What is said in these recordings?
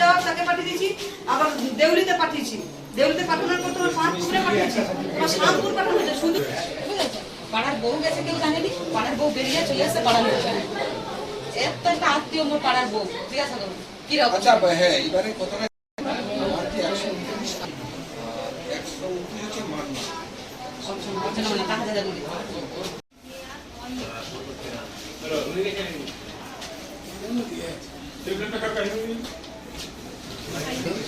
যাওয়ার তাকে পাঠিয়ে দিয়েছি আবার দেউলিতে পাঠিয়েছি। দেউলিতে পাঠানোর পর তোমার পাঁচপুরে পাঠিয়েছি। তোমার শামপুর পাঠানো হয়েছে শুধু পাড়ার বউ গেছে কেউ জানেনি? পাড়ার বউ বেরিয়ে চলে এসে পাড়ার লোক এত একটা আত্মীয় মোর পাড়ার বউ জিজ্ঞাসা করুন কীরকম আচ্ছা হ্যাঁ এবারে কথাটা আমার যে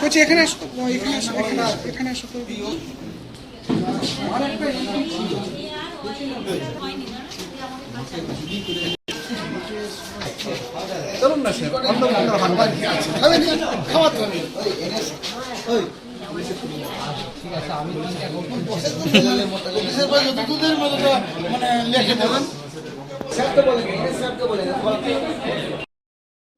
বলছি এখানে আসো এখানে আসো এখানে আসো এখানে আসো চলুন না স্যার অন্য কোনো হানবান খাবেন খাওয়াতে হবে দুধের মতো মানে লেখে দেবেন।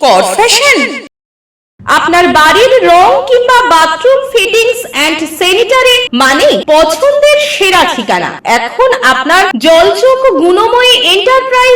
কর ফ্যাশন আপনার বাড়ির রং কিংবা বাথরুম ফিটিংস এন্ড স্যানিটারি মানে পছন্দের সেরা ঠিকানা। এখন আপনার জলচোখ গুণময়ী এন্টারপ্রাইজ